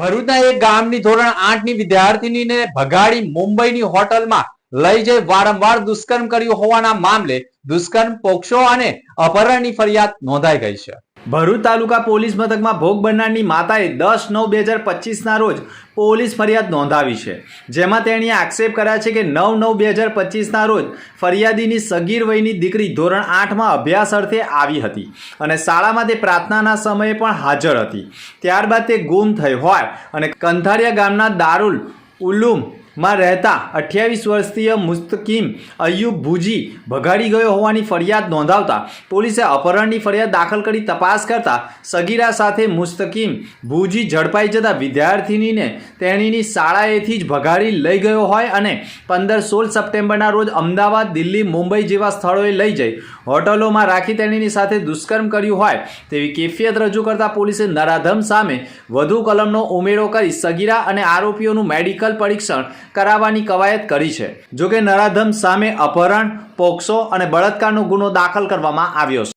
ભરૂચના એક ગામની ધોરણ આઠની વિદ્યાર્થીનીને ભગાડી મુંબઈની હોટલમાં લઈ જઈ વારંવાર દુષ્કર્મ કર્યું હોવાના મામલે દુષ્કર્મ પોક્ષો અને અપહરણની ફરિયાદ નોંધાઈ ગઈ છે. ભરૂચ તાલુકા પોલીસ મથકમાં ભોગ બનનારની માતાએ દસ નવ બે હજાર પચીસના રોજ પોલીસ ફરિયાદ નોંધાવી છે. જેમાં તેણીએ આક્ષેપ કર્યા છે કે નવ નવ બે હજાર પચીસના રોજ ફરિયાદીની સગીર વયની દીકરી ધોરણ આઠમાં અભ્યાસ અર્થે આવી હતી અને શાળામાં તે પ્રાર્થનાના સમયે પણ હાજર હતી. ત્યારબાદ તે ગુમ થઈ હોય અને કંથારિયા ગામના દારૂલ ઉલુમ માં રહેતા અઠ્યાવીસ વર્ષીય મુસ્તકીમ અયુબ ભુજી ભગાડી ગયો હોવાની ફરિયાદ નોંધાવતા પોલીસે અપહરણની ફરિયાદ દાખલ કરી તપાસ કરતા સગીરા સાથે મુસ્તકીમ ભુજી ઝડપાઈ જતા વિદ્યાર્થિનીને તેણીની શાળાએથી જ ભગાડી લઈ ગયો હોય અને પંદર સોળ સપ્ટેમ્બરના રોજ અમદાવાદ, દિલ્હી, મુંબઈ જેવા સ્થળોએ લઈ જઈ હોટલોમાં રાખી તેણીની સાથે દુષ્કર્મ કર્યું હોય તેવી કેફિયત રજૂ કરતા પોલીસે નરાધમ સામે વધુ કલમનો ઉમેરો કરી સગીરા અને આરોપીઓનું મેડિકલ પરીક્ષણ કરાવવાની કવાયત કરી છે. જોકે નરાધમ સામે અપહરણ, પોક્સો અને બળાત્કારનો ગુનો દાખલ કરવામાં આવ્યો છે.